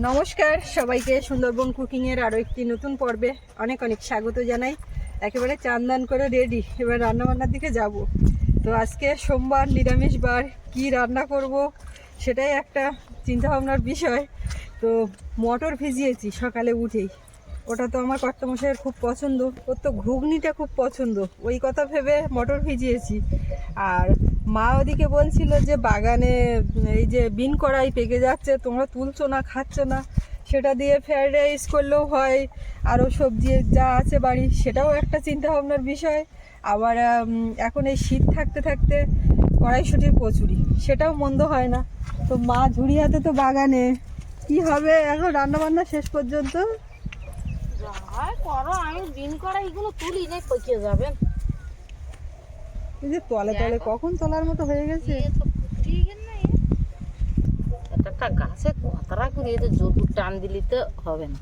নমস্কার, সবাইকে সুন্দরবন কুকিংয়ের আরও একটি নতুন পর্বে অনেক অনেক স্বাগত জানাই। একেবারে চান্দান করে রেডি এবার রান্নাবান্নার দিকে যাব। তো আজকে সোমবার নিরামিষ বার, কী রান্না করব সেটাই একটা চিন্তাভাবনার বিষয়। তো মটর ভিজিয়েছি সকালে উঠেই। ওটা তো আমার কর্তামশাইয়ের খুব পছন্দ। ওর তো ঘুগনিটা খুব পছন্দ। ওই কথা ভেবে মটর ভিজিয়েছি। আর মা ওদিকে বলছিল যে, বাগানে এই যে বিন কড়াই পেকে যাচ্ছে, তোমরা তুলছো না, খাচ্ছ না। সেটা দিয়ে ফ্রাইড রাইস করলেও হয়। আরও সবজি যা আছে বাড়ি সেটাও একটা চিন্তা ভাবনার বিষয়। আবার এখন এই শীত থাকতে থাকতে কড়াইশুটির কচুরি, সেটাও মন্দ হয় না। তো মা ঝুড়ি হাতে তো বাগানে। কি হবে? এখন রান্না বান্না শেষ পর্যন্ত আর করো আমি দিন করা এগুলো তুলি নেই পচে যাবেন এই যে তলে তলে কখন তোলার মতো হয়ে গেছে? একটা করে এতে টান দিলে তো হবে না।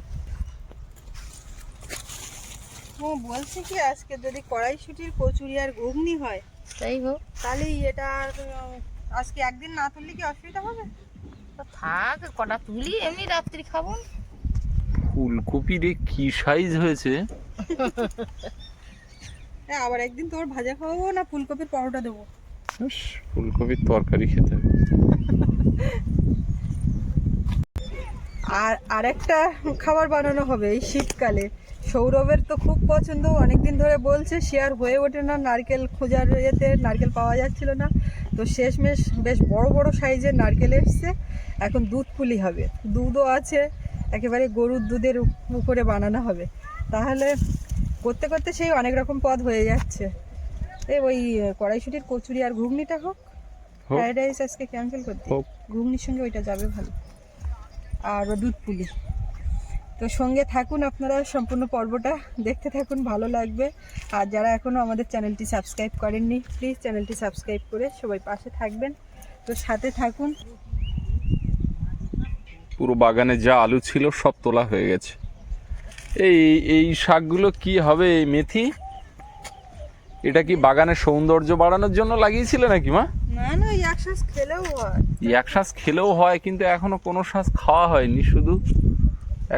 ও বলছে কি আজকে যদি কড়াইশুটির কচুরি আর ঘুগনি হয় তাই হোক। তাহলে এটা আজকে একদিন না তুললে কি অসুবিধা হবে? থাক কটা তুলি এমনি রাত্রি খাব না। ফুলকপির এ কি সাইজ হয়েছে হ্যাঁ আবার একদিন তোর ভাজা খাওয়াবো না ফুলকপির পরোটা দেবো ফুলকপির তরকারি খেতে। আর আরেকটা খাবার বানানো হবে এই শীতকালে সৌরভের তো খুব পছন্দ অনেকদিন ধরে বলছে শেয়ার হয়ে ওঠে না নারকেল খোঁজার ইয়েতে নারকেল পাওয়া যাচ্ছিল না তো শেষমেশ বেশ বড় বড় সাইজের নারকেল এসছে এখন দুধ পুলি হবে দুধও আছে একেবারে গরুর দুধের উপরে বানানো হবে। তাহলে করতে করতে সেই অনেক রকম পদ হয়ে যাচ্ছে। এই ওই কড়াইশুটির কচুরি আর ঘুগনিটা হোক। ফ্রাইড রাইস আজকে ক্যান্সেল করতে। ঘুগনির সঙ্গে ওইটা যাবে ভালো। আর দুধ পুলি। তো সঙ্গে থাকুন আপনারা সম্পূর্ণ পর্বটা দেখতে থাকুন ভালো লাগবে। আর যারা এখনও আমাদের চ্যানেলটি সাবস্ক্রাইব করেননি প্লিজ চ্যানেলটি সাবস্ক্রাইব করে সবাই পাশে থাকবেন। তো সাথে থাকুন। পুরো বাগানে যা আলু ছিল সব তোলা হয়ে গেছে। এই এই শাকগুলো কি হবে এই মেথি? এটা কি বাগানের সৌন্দর্য বাড়ানোর জন্য লাগিয়েছিলে নাকি মা? না না ওই এক শ্বাস খেলেও হয়। এক শ্বাস খেলেও হয় কিন্তু এখনও কোনো শ্বাস খাওয়া হয়নি শুধু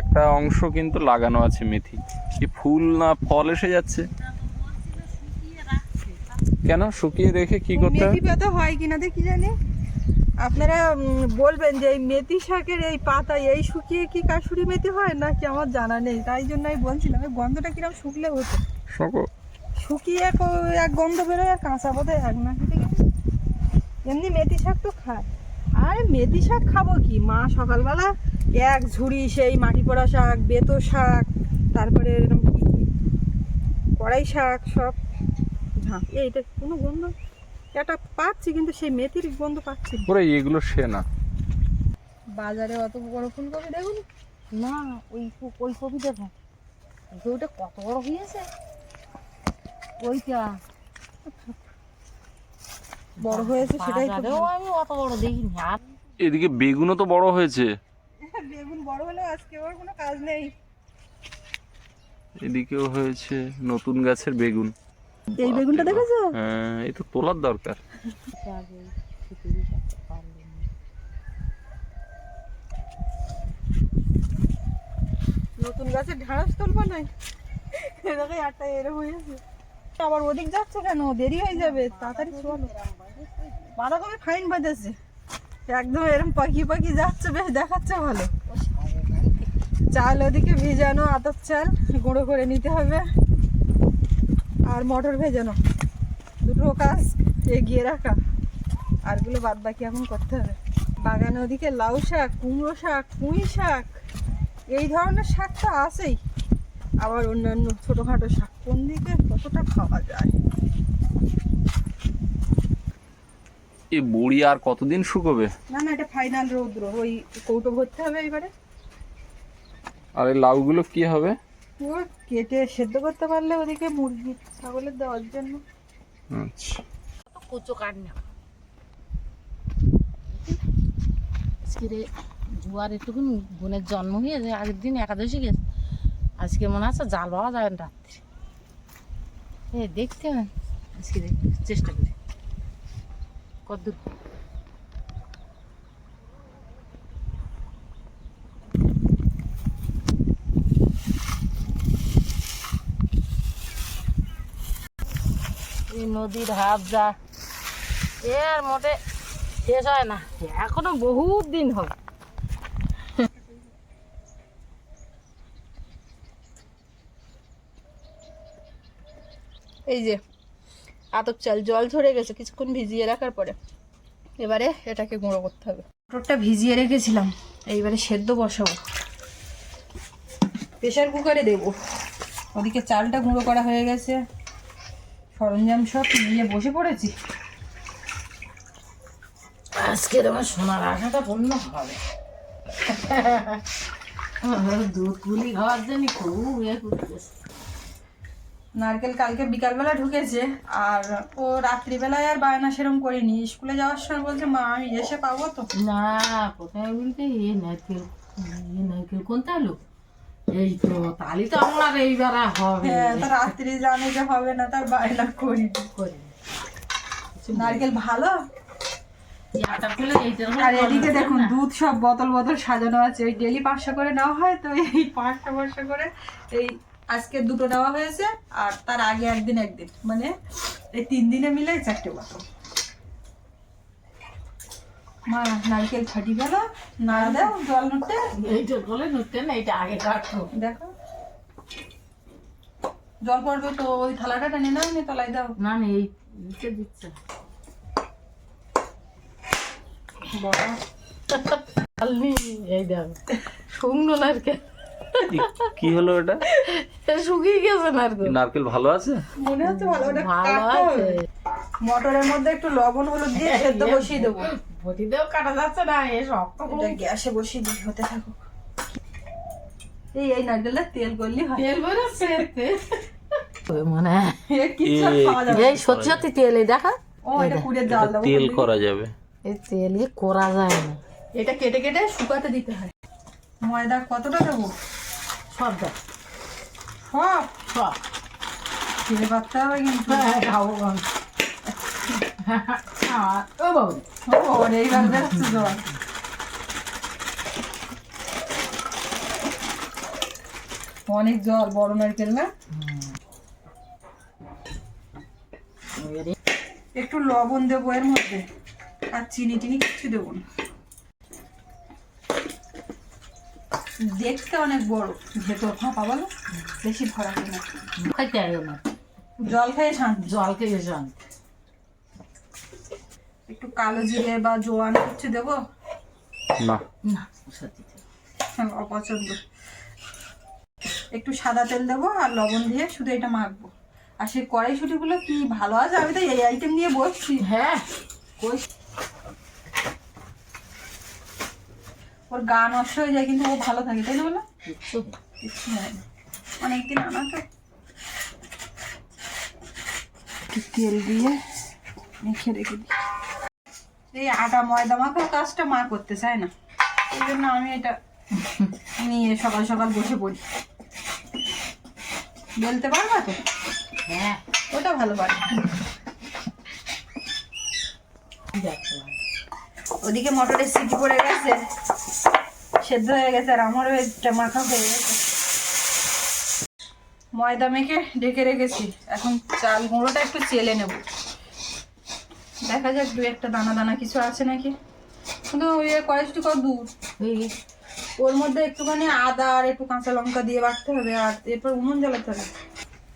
একটা অংশ কিন্তু লাগানো আছে মেথি। কি ফুল না ফল এসে যাচ্ছে? কেন? শুকিয়ে রেখে কি করতে হবে হয় কিনা দেখি জানি। আপনারা বলবেন যে এই মেথি শাকের এই পাতা এই শুকিয়ে কি কাশুরি মেথি হয়? নাকি আমার জানা নেই। তাই জন্য আমি বলছিলাম এই গন্ধটা কীরকম শুকলে হতো? শোকো। শুকিয়ে কো- এক গন্ধ বেরোয় আর কাঁচা বোধহয় এক না। এমনি মেথি শাক তো খায়। আর মেথি শাক খাব কি? মা সকালবেলা এক ঝুড়ি সেই মাটি পোড়া শাক বেতো শাক তারপরে এরকম কি কি কড়াই শাক সব। এইটা কোনো গন্ধ? এটা পাচ্ছি কিন্তু সেই মেথির গন্ধ পাচ্ছি। পুরো এগুলো সে না। বাজারে অত বড় ফুলকপি দেখুন। না ওই ওই কপি দেখো ওইটা কত বড় হয়েছে। ওইটা। বড় হয়েছে সেটাই তো আমি অত বড় দেখিনি। আর এদিকে বেগুনও তো বড় হয়েছে। বেগুন বড় হলেও আজকে ওর কোনো কাজ নেই। এদিকেও হয়েছে নতুন গাছের বেগুন। এই বেগুনটা দেখেছ? হ্যাঁ এই তো তোলার দরকার। নতুন গাছের ঢাঁড়স তুলবো নাই এরকম একটা এরকম হয়েছে আবার ওদিক যাচ্ছে কেন? দেরি হয়ে যাবে তাড়াতাড়ি চলো বাঁধাকপি ফাইন বাজেছে। একদম এরকম পাখি পাখি যাচ্ছে বেশ দেখাচ্ছে ভালো। চাল ওদিকে ভিজানো আতপ চাল গুঁড়ো করে নিতে হবে। আর মটর ভেজানো দুটো কাজ এগিয়ে রাখা। আরগুলো বাদ বাকি এখন করতে হবে। বাগানে ওদিকে লাউ শাক কুমড়ো শাক কুঁই শাক এই ধরনের শাক তো আছেই। আবার অন্যান্য ছোটোখাটো শাক কোন দিকে কতটা খাওয়া যায়? এই বড়ি আর কতদিন শুকোবে? না না এটা ফাইনাল রৌদ্র। ওই কৌটো ভরতে হবে এবারে। আর এই লাউগুলো কি হবে? ও কেটে সেদ্ধ করতে পারলে ওদিকে মুরগি ছাগলের দেওয়ার জন্য। আচ্ছা। কুচো কাট না আজকে রে জুয়ার একটুকুন বোনের জন্ম হয়েছে আগের দিন একাদশী গেছে। আজকে মনে আছে জাল পাওয়া যাবে না রাত্রি। এ দেখতে হবে আজকে চেষ্টা করি। কত নদীর যা এ আর মোটে শেষ হয় না, এখনও বহুত দিন হবে এই যে, আতপ চাল, জল ঝরে গেছে, কিছুক্ষণ ভিজিয়ে রাখার পরে। এবারে এটাকে গুঁড়ো করতে হবে। মটরটা ভিজিয়ে রেখেছিলাম, এইবারে সেদ্ধ বসাবো। প্রেশার কুকারে দেবো। ওদিকে চালটা গুঁড়ো করা হয়ে গেছে। সরঞ্জাম সব নিয়ে বসে পড়েছি। আজকে তোমার সোনার আশাটা পূর্ণ হবে। দুধ গুলি খাওয়ার জন্য খুব ইয়ে করতেছে। নারকেল কালকে বিকালবেলা ঢুকেছে আর ও রাত্রিবেলায় আর বায়না সেরম করিনি। স্কুলে যাওয়ার সময় বলছে মা আমি এসে পাবো তো? না কোথায় বলতে? এ নারকেল এ নারকেল কোনটা আলু এই তো তালি তো আমার এইবার হবে হ্যাঁ তো রাত্রি জানে যে হবে না তার বায়না করি করে নারকেল ভালো? আর এদিকে দেখুন দুধ সব বোতল বোতল সাজানো আছে। ওই ডেলি পাঁচশো করে নেওয়া হয় তো এই পাঁচশো পাঁচশো করে এই আজকে দুটো নেওয়া হয়েছে আর তার আগে একদিন একদিন। মানে এই তিন দিনে মিলে চারটে বোতল। মা নারকেল গেল নাড়া দাও জল নুটে এইটা বলে নুটতে না এইটা আগে কাটতো দেখো। জল পড়বে তো ওই থালাটা টেনে নাও নি তলায় দাও। না না এই নিচে দিচ্ছে। বড় এই দেখো শুকনো নারকেল। কি হলো এটা শুকিয়ে গেছে নারকেল। নারকেল ভালো আছে? মনে হচ্ছে ভালো ওটা ভালো আছে। মটরের মধ্যে একটু লবণ হলুদ দিয়ে সেদ্ধ বসিয়ে দেবো। বটিতেও কাটা যাচ্ছে না এ শক্ত এটা গ্যাসে বসিয়ে দিই হতে থাকুক। এই এই নারকেলটা তেল করলি হয়। তেল বেরোচ্ছে মানে আর খাওয়া যাবে এই সত্যি সত্যি তেল এই দেখা। ও এটা পুড়ে দেবো তেল করা যাবে। এই তেল করা যায় না। এটা কেটে কেটে শুকাতে দিতে হয়। ময়দা কতটা দেবো? সব দেখ। সব? সব। খেয়ে পারতে হবে কিন্তু। অনেক জল বড় নারকেল না একটু লবণ দেবো এর মধ্যে আর চিনি টিনি কিছু দেবো না। দেখতে অনেক বড় ভেতর ফাঁপা বলো বেশি ভরা খাইতে না। জল খেয়ে শান্তি। জল খেয়ে যান একটু কালো জিরে বা জোয়ান কিছু দেবো? না। না হ্যাঁ, অপছন্দ। একটু সাদা তেল দেবো আর লবণ দিয়ে শুধু এটা মাখবো। আর সেই কড়াইশুটিগুলো কি ভালো আছে? আমি তো এই আইটেম নিয়ে বসছি। হ্যাঁ। কই? ওর গা নষ্ট হয়ে যায় কিন্তু ও ভালো থাকে তাই না বলো? কিচ্ছু হয় না। অনেকদিন আনা তো। তেল দিয়ে মেখে রেখে দিই। এই আটা ময়দা মাখার কাজটা মা করতে চায় না। এই জন্য আমি এটা নিয়ে সকাল সকাল বসে পড়ি। বলতে পারবা তো? হ্যাঁ। ওটা ভালো পারে ওদিকে মটরের সিটি পড়ে গেছে সেদ্ধ হয়ে গেছে আর আমারও এটা মাখা হয়ে গেছে। ময়দা মেখে ঢেকে রেখেছি। এখন চাল গুঁড়োটা একটু চেলে নেব। দেখা যাক দু একটা দানা দানা কিছু আছে নাকি। কিন্তু ওই কড়াইশুটি কত দূর ওর মধ্যে একটুখানি আদা আর একটু কাঁচা লঙ্কা দিয়ে বাটতে হবে আর এরপর উনুন জ্বালাতে হবে।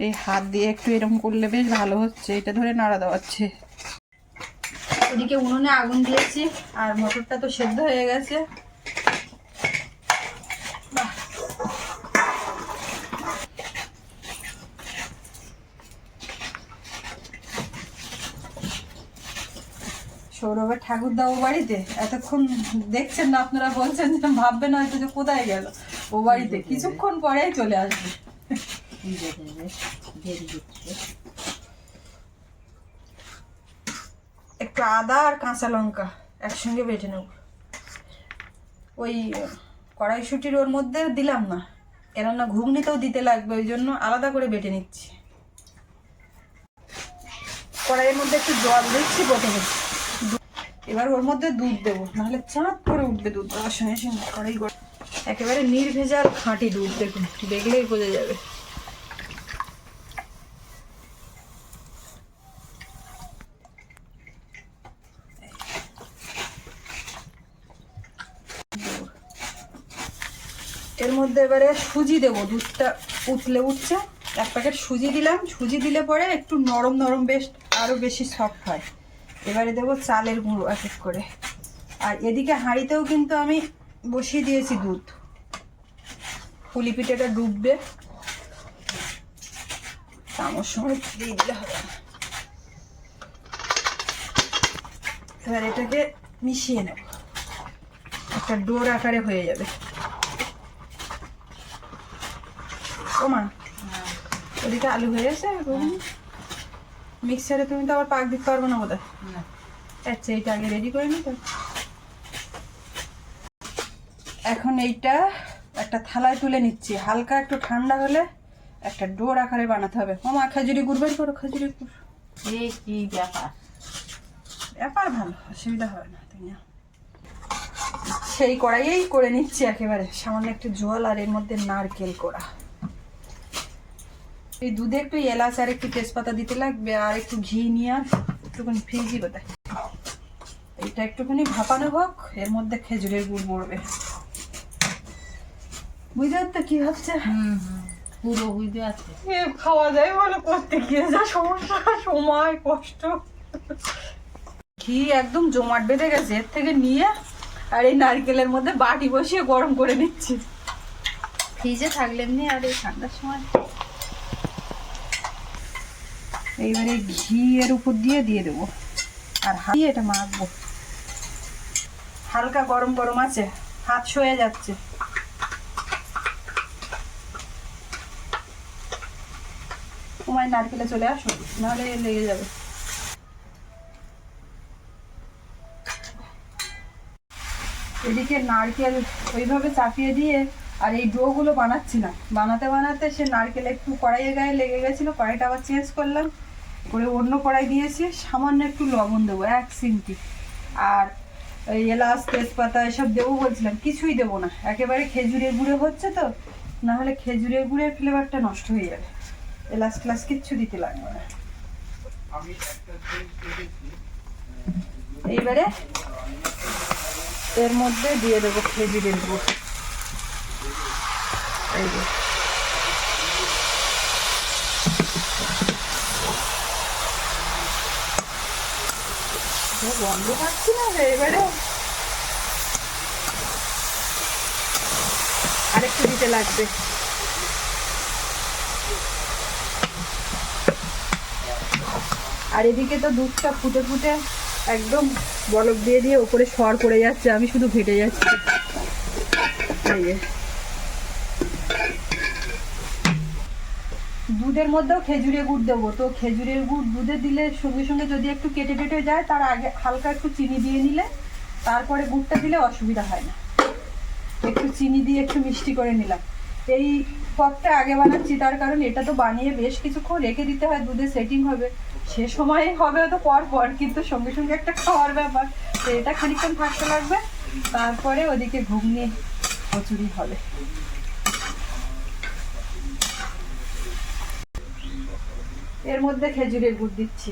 এই হাত দিয়ে একটু এরকম করলে বেশ ভালো হচ্ছে এটা ধরে নাড়া দেওয়াচ্ছে। ওদিকে উনুনে আগুন দিয়েছি আর মটরটা তো সেদ্ধ হয়ে গেছে। সৌরভের ঠাকুর দাও বাড়িতে? এতক্ষণ দেখছেন না আপনারা বলছেন যে ভাববেন হয়তো যে কোথায় গেল। ও বাড়িতে। কিছুক্ষণ পরেই চলে আসবে। একটু আদা আর কাঁচা লঙ্কা একসঙ্গে বেটে নেব। ওই কড়াইশুটির ওর মধ্যে দিলাম না। কেননা ঘুগনিতেও দিতে লাগবে, ওই জন্য আলাদা করে বেটে নিচ্ছি। কড়াইয়ের মধ্যে একটু জল দিচ্ছি প্রথমে এবার ওর মধ্যে দুধ দেবো, নাহলে চাঁদ করে উঠবে দুধ দেওয়ার সঙ্গে সঙ্গে কড়াই গরম। একেবারে নির্ভেজাল খাঁটি দুধ, দেখুন, দেখলেই বোঝা যাবে। এর মধ্যে এবারে সুজি দেবো, দুধটা উঠলে উঠছে। এক প্যাকেট সুজি দিলাম, সুজি দিলে পরে একটু নরম নরম বেশ আরও বেশি সফট হয়। এবারে দেবো চালের গুঁড়ো এক এক করে। আর এদিকে হাঁড়িতেও কিন্তু আমি বসিয়ে দিয়েছি দুধ। পুলি পিঠেটা ডুববে। চামচ সময় দিয়ে দিলে হবে এবার এটাকে মিশিয়ে নেব। একটা ডোর আকারে হয়ে যাবে। ও মা, ওদিকে আলু হয়ে গেছে মিক্সারে তুমি তো আবার পাক দিতে পারব না বোধহয়। না আচ্ছা এইটা আগে রেডি করে নিতে। এখন এইটা একটা থালায় তুলে নিচ্ছি। হালকা একটু ঠান্ডা হলে একটা ডোর আকারে বানাতে হবে। মামা খাজুরি গুড় বের করো খাজুরি গুড়। এই কি ব্যাপার? ব্যাপার ভালো অসুবিধা হবে না তুমি নাও। সেই কড়াইয়েই করে নিচ্ছি একেবারে। সামান্য একটু জল আর এর মধ্যে নারকেল করা এই দুধে একটু এলাচ আর একটু তেজপাতা দিতে লাগবে আর একটু ঘি নিয়ে আর একটুখানি ফ্রিজি বোধহয় এটা একটুখানি ভাপানো হোক এর মধ্যে খেজুরের গুড় পড়বে। বুঝতে পারতো কি হচ্ছে? পুরো বুঝতে পারছি। খাওয়া যায় বলে করতে গিয়ে যা সমস্যা সময় কষ্ট। ঘি একদম জমাট বেঁধে গেছে এর থেকে নিয়ে আর এই নারকেলের মধ্যে বাটি বসিয়ে গরম করে নিচ্ছি। ফ্রিজে থাকলে এমনি আর এই ঠান্ডার সময় এইবারে ঘি এর উপর দিয়ে দিয়ে দেবো। আর হাত এটা মাখবো। হালকা গরম গরম আছে, হাত সয়ে যাচ্ছে। তোমায় নারকেলে চলে আসো, নাহলে লেগে যাবে। এদিকে নারকেল ওইভাবে চাপিয়ে দিয়ে আর এই ডোগুলো বানাচ্ছি না। বানাতে বানাতে সে নারকেল একটু কড়াইয়ে গায়ে লেগে গেছিল, কড়াইটা আবার চেঞ্জ করলাম। করে অন্য কড়াই দিয়েছি সামান্য একটু লবণ দেবো এক সিমটি। আর এই এলাচ তেজপাতা এসব দেবো বলছিলাম কিছুই দেবো না। একেবারে খেজুরের গুঁড়ে হচ্ছে তো না হলে খেজুরের গুড়ের ফ্লেভারটা নষ্ট হয়ে যাবে। এলাচ ক্লাস কিচ্ছু দিতে লাগবে না। এইবারে এর মধ্যে দিয়ে দেবো খেজুরের গুড়। এই গন্ধ পাচ্ছি না এবারে আরেকটু দিতে লাগবে। আর এদিকে তো দুধটা ফুটে ফুটে একদম বরফ দিয়ে দিয়ে ওপরে সর পড়ে যাচ্ছে, আমি শুধু ঘেটে যাচ্ছি। দুধের মধ্যেও খেজুরের গুড় দেবো। তো খেজুরের গুড় দুধে দিলে সঙ্গে সঙ্গে যদি একটু কেটে কেটে যায়, তার আগে হালকা একটু চিনি দিয়ে নিলে, তারপরে গুড়টা দিলে অসুবিধা হয় না। একটু চিনি দিয়ে একটু মিষ্টি করে নিলাম। এই পথটা আগে বানাচ্ছি, তার কারণ এটা তো বানিয়ে বেশ কিছুক্ষণ রেখে দিতে হয়, দুধে সেটিং হবে। সে সময় হবে তো পর পর কিন্তু সঙ্গে সঙ্গে একটা খাওয়ার ব্যাপার। তো এটা খানিকক্ষণ থাকতে লাগবে, তারপরে ওদিকে ঘুগনি, কচুরি হবে। এর মধ্যে খেজুরের গুড় দিচ্ছি।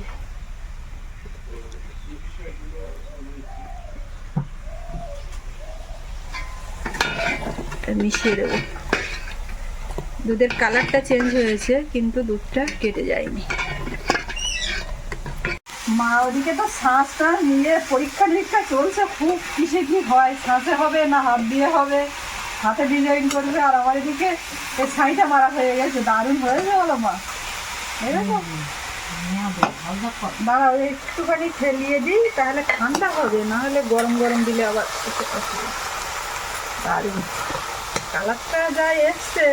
মিশিয়ে দেবো। দুধের কালারটা চেঞ্জ হয়েছে, কিন্তু দুধটা কেটে যায়নি। মা, ওদিকে তো শ্বাসটা নিয়ে পরীক্ষা নিরীক্ষা চলছে, খুব কিসে কি হয়, শ্বাসে হবে না হাত দিয়ে হবে? হাতে ডিজাইন করবে আর আমার এদিকে এই ছাইটা মারা হয়ে গেছে, দারুণ হয়েছে বলো মা। দাঁড়াও একটুখানি ফেলিয়ে দিই তাহলে ঠান্ডা হবে না হলে গরম গরম দিলে আবার দারুণ। কালারটা যা এসছে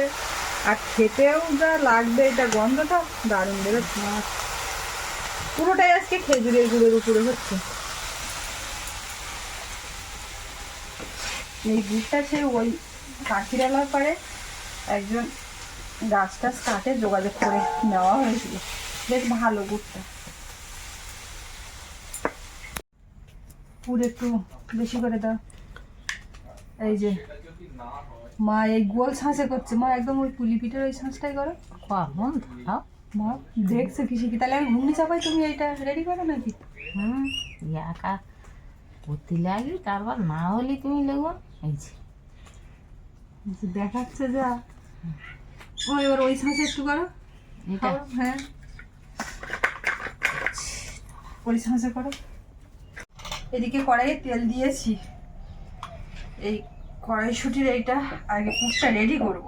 আর খেতেও যা লাগবে এটা গন্ধটা দারুণ বেরোচ্ছে পুরোটাই আজকে খেজুরের গুড়ের উপরে হচ্ছে। এই গুড়টা সে ওই কাঠিরালার পারে একজন গাছ টাছ কাটে যোগাযোগ করে নেওয়া হয়েছিল। বেশ ভালো গুড়টা পুরো একটু বেশি করে দাও। এই যে মা এই গোল ছাঁচে করছে। মা একদম ওই পুলি পিঠের ওই ছাঁচটাই করো। দাও মা দেখছ কি শিখি? তাহলে আমি ঘুগনি চাপাই তুমি এইটা রেডি করো নাকি? হুম একা করতে লাগি তারপর না হলে তুমি লেগো এই যে দেখাচ্ছে যা। ও এবার ওই সাঁচে একটু করো। এটা হ্যাঁ। ওই সাঁচে করো। এদিকে কড়াইয়ে তেল দিয়েছি। এই কড়াইশুটির এইটা আগে পুরটা রেডি করব।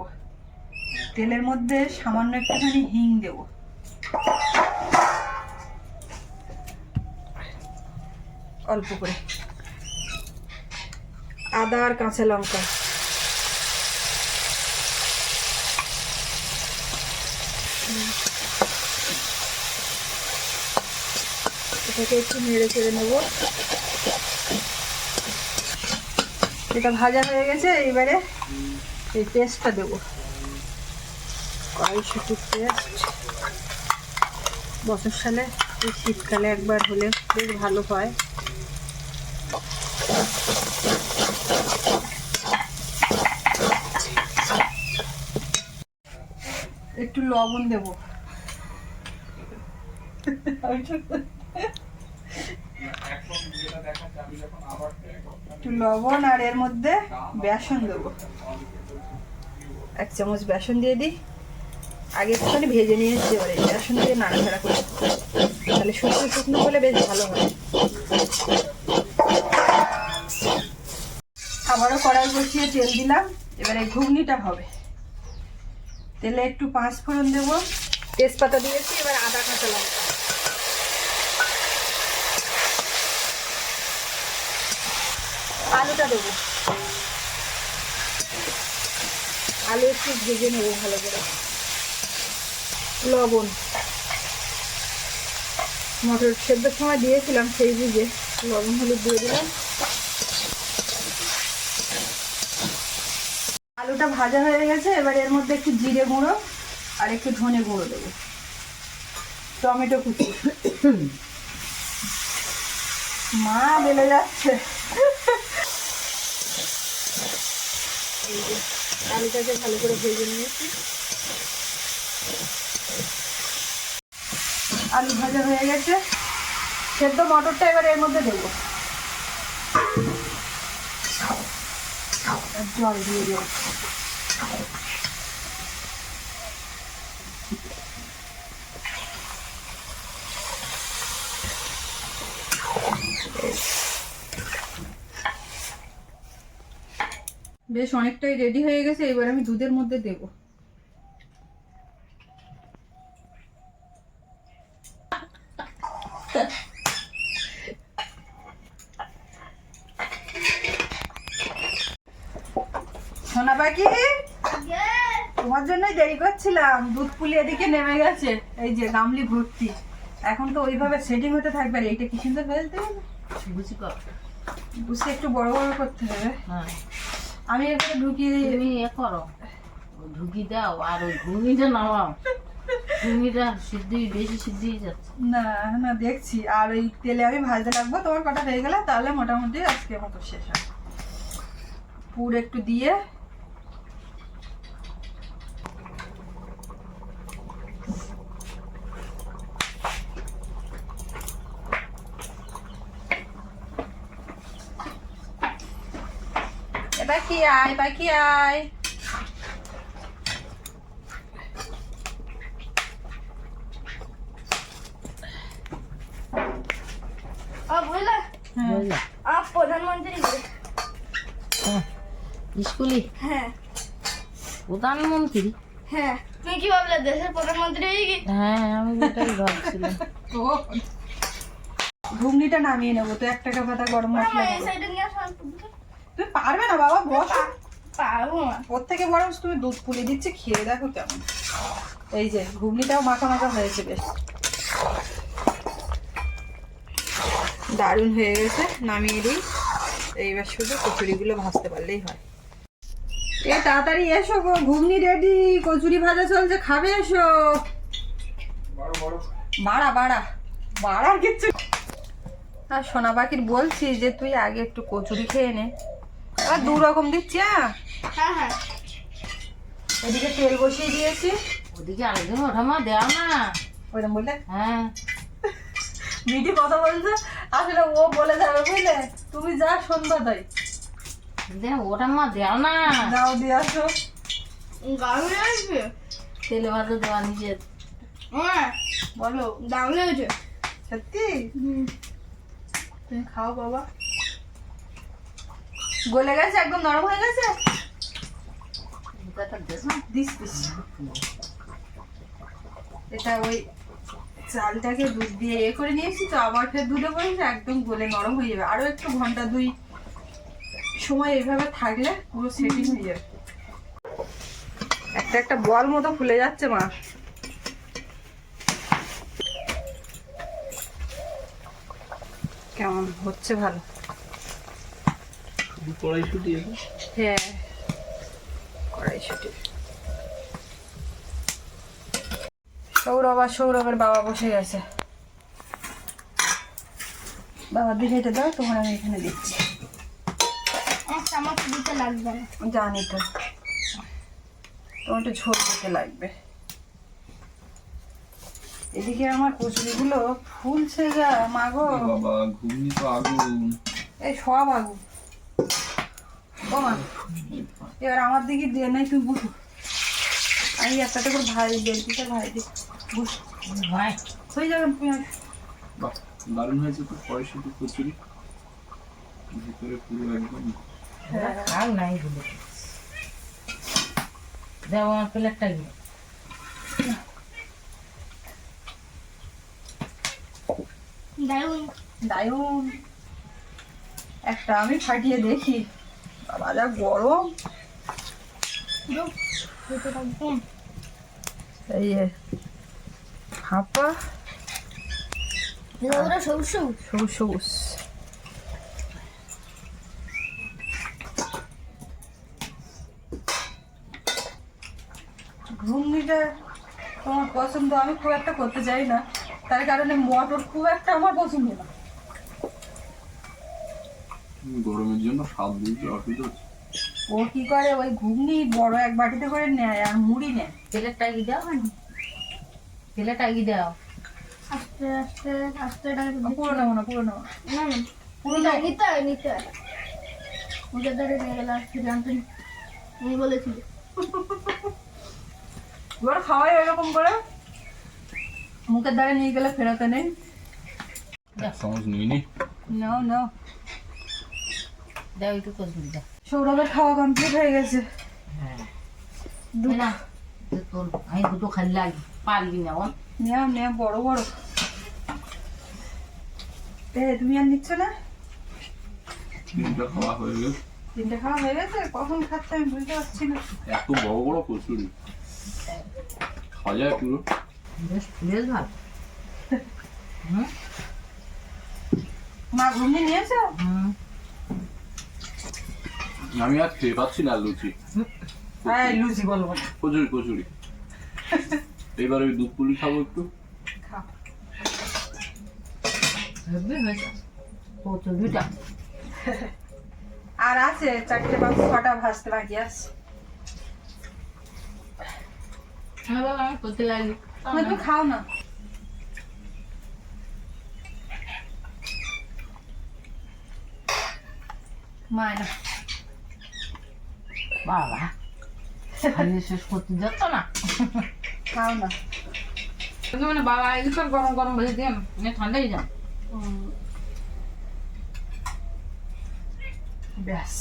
তেলের মধ্যে সামান্য একটুখানি হিং দেব। অল্প করে। আদা আর কাঁচা লঙ্কা। এটাকে একটু নেড়ে চেড়ে নেব। এটা ভাজা হয়ে গেছে এবারে এই পেস্টটা দেবো। কড়াইশুটির পেস্ট। বছর সালে এই শীতকালে একবার হলে বেশ ভালো হয়। একটু লবণ দেবো। একটু লবণ আর এর মধ্যে বেসন দেবো। এক চামচ বেসন দিয়ে দিই। আগে একটুখানি ভেজে নিয়ে এসছি এবারে বেসন দিয়ে নাড়াচাড়া করে তাহলে শুকনো শুকনো হলে বেশ ভালো হয়। আবারও কড়াই বসিয়ে তেল দিলাম, এবারে ঘুগনিটা হবে। তেলে একটু পাঁচ ফোড়ন দেবো। তেজপাতা দিয়েছি, এবার আদা কাঁচা লঙ্কা। আলুটা দেবো। আলু একটু ভেজে নেব ভালো করে। লবণ। মটর সেদ্ধর সময় দিয়েছিলাম সেই বুঝে লবণ, হলুদ দিয়ে দিলাম। আলুটা ভাজা হয়ে গেছে, এবার এর মধ্যে একটু জিরে গুঁড়ো আর একটু ধনে গুঁড়ো দেবো। টমেটো কুচি। মা, বেলে যাচ্ছে। আলুটাকে ভালো করে ভেজে নিয়েছি। আলু ভাজা হয়ে গেছে। সেদ্ধ মটরটা এবার এর মধ্যে দেবো। জল দিয়ে দেবো বেশ অনেকটাই রেডি হয়ে গেছে এবার আমি দুধের মধ্যে দেব। সোনা পাখি তোমার জন্যই দেরি করছিলাম দুধ পুলি এদিকে নেমে গেছে। এই যে গামলি ভর্তি এখন তো ওইভাবে সেটিং হতে থাকবে আর এইটা কি সুন্দর ফেলতে? হবে বুঝি কর। বুঝতে একটু বড় বড় করতে হবে। হ্যাঁ। আমি এখানে ঢুকিয়ে দিই। তুমি এ করো। ঢুকি দাও আর ওই ঘুগনিটা নামাও। ঘুগনিটা সিদ্ধি বেশি সিদ্ধি যাচ্ছে। না না দেখছি। আর ওই তেলে আমি ভাজতে লাগবো তোমার কটা হয়ে গেলে তাহলে মোটামুটি আজকে মতো শেষ হবে। পুর একটু দিয়ে এটা কি আয় পাখি আয় স্কুলে? হ্যাঁ। প্রধানমন্ত্রী? হ্যাঁ তুমি কি ভাবলে দেশের প্রধানমন্ত্রী হয়ে গেছি হ্যাঁ আমি ওটাই ভাবছিলাম। ঘুগনিটা নামিয়ে নেব তো এক টাকা পাতা গরম মশলা পারবে না বাবা বস। পারব না। ওর থেকে বরং তুমি দুধ পুলি দিচ্ছে খেয়ে দেখো কেমন। এই যে ঘুগনিটাও মাখা মাখা হয়েছে বেশ। দারুণ হয়ে গেছে নামিয়ে দিই। এইবার শুধু কচুরিগুলো ভাজতে পারলেই হয়। এ তাড়াতাড়ি এসো গো ঘুগনি রেডি কচুরি ভাজা চলছে খাবে এসো। বাড়া বাড়া বাড়ার কিচ্ছু আর সোনা পাখির বলছি যে তুই আগে একটু কচুরি খেয়ে নে। আর দু রকম দিচ্ছি হ্যাঁ? হ্যাঁ হ্যাঁ। এদিকে তেল বসিয়ে দিয়েছি। ওদিকে আরেকজন ওঠা মা দেও না ওইরকম বললে? হ্যাঁ। দিদি কথা বলছে আসলে ও বলে যাবে বুঝলে? তুমি যা সন্ধ্যা তাই। ওটা মা দেও না। দাও দিয়ে আসো। দারুণ লাগছে তেলে ভাজা দেওয়া নিজের হ্যাঁ। বলো দারুণ লেগেছে। সত্যি? তুমি খাও বাবা। গলে গেছে, একদম নরম হয়ে গেছে? এটা ওই চালটাকে দুধ দিয়ে এ করে নিয়েছি তো, আবার ফের দুধে করেছি একদম গলে নরম হয়ে যাবে। আরও একটু ঘণ্টা দুই সময় এইভাবে থাকলে পুরো সেটিং হয়ে যাবে। একটা একটা বল মতো ফুলে যাচ্ছে, মা। কেমন? হচ্ছে ভালো। কড়াইশুটি হ্যাঁ। কড়াইশুটি। সৌরভ আর সৌরভের বাবা বসে গেছে। বাবার দিকে দাও তোমার আমি এখানে দিচ্ছি এক চামচ দিতে লাগবে জানি তো। তোমার একটু ঝোল দিতে লাগবে। এদিকে আমার কচুরিগুলো ফুলছে যা মাগো বাবা ঘুগনি তো আগুন। এই সব আগুন। মা এবার আমার দিকে দিয়ে নাই তুমি বুঝো আমি একটাতে করে ভাই ভাই দিই ভাই। হয়ে যাবে পেঁয়াজ। দারুণ হয়েছে তো কড়াইশুটি কচুরি। ভিতরে পুরো একদম। খাও নাই বলে দেও আমার প্লেটটা গিয়ে। দারুণ। দায়ুন একটা আমি ফাটিয়ে দেখি। বাবা যা গরম। এই সবুজ সবুজ সবুজ সবুজ ঘুগনিটা তোমার পছন্দ আমি খুব একটা করতে চাই না। তার কারণে মটর খুব একটা আমার পছন্দ না। গরমের জন্য স্বাদ দিয়েছে অসুবিধা হচ্ছে। ও কি করে? ওই ঘুগনি বড় এক বাটিতে করে নেয় আর মুড়ি নেয়। প্লেটটা গিয়ে দাও তেলের গিয়ে দেওয়া। আস্তে আস্তে আস্তে এটা পুরো নেব না পুরো নেব। না। না না পুরো না নিতে হয় নিতে হয়। মুখের দ্বারে নিয়ে গেলে আজকে জানতে আমি বলেছিল এবার খাওয়াই এরকম করে। মুখের ধারে নিয়ে গেলে ফেরাতে নেই চামচ নিয়ে নি। নাও নাও। দাও একটু কচুরি দাও। সৌরভের খাওয়া কমপ্লিট হয়ে গেছে। হ্যাঁ। না আমি দুটো খালি লাগি পারবি না ও নেও নেও বড় বড়। এ তুমি আর নিচ্ছ না? তিনটা খাওয়া হয়ে গেছে। তিনটে খাওয়া হয়ে গেছে? কখন খাচ্ছে আমি বুঝতে পারছি না। এত বড় বড় কচুরি। খাওয়া যায় পুরো। বেশ বেশ ভালো। মা ঘুমিয়ে নিয়েছো? হুম। আমি আর খেয়ে পাচ্ছি না লুচি। হ্যাঁ লুচি বলব কচুরি কচুরি। এবার ওই দুধ পুলি খাব একটু। হেবি হয়েছে কচুরিটা। আর আছে চারটে পাঁচ ছটা ভাজতে বাকি আছে। হ্যাঁ খাও না। মায়না বাবা। খাইয়ে শেষ করতে যেত না? খাও না। মানে বাবা এগুলো গরম গরম ভেজে দিয়ে মানে ঠান্ডাই যান হুম। ব্যাস।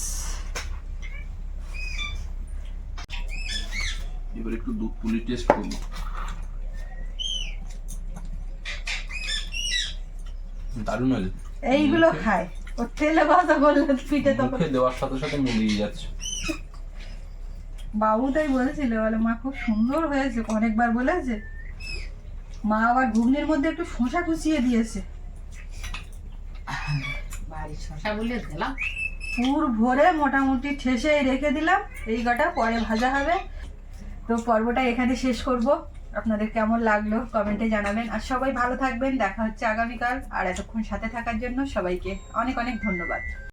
এবার একটু দুধ পুলি টেস্ট করব। দারুণ হয়েছে। এইগুলো খায়। ও তেলে ভাজা করলে পিঠে মুখে দেওয়ার সাথে সাথে মিলিয়ে যাচ্ছে। বাবু তাই বলেছিল বলে মা খুব সুন্দর হয়েছে অনেকবার বলেছে। মা আবার ঘুগনির মধ্যে একটু শশা কুচিয়ে দিয়েছে। বাড়ির শশা বলে দিলাম। পুর ভরে মোটামুটি ঠেসে রেখে দিলাম। এই কটা পরে ভাজা হবে। তো পর্বটা এখানে শেষ করব। আপনাদের কেমন লাগল কমেন্টে জানাবেন। আর সবাই ভালো থাকবেন। দেখা হচ্ছে আগামীকাল। আর এতক্ষণ সাথে থাকার জন্য সবাইকে অনেক অনেক ধন্যবাদ।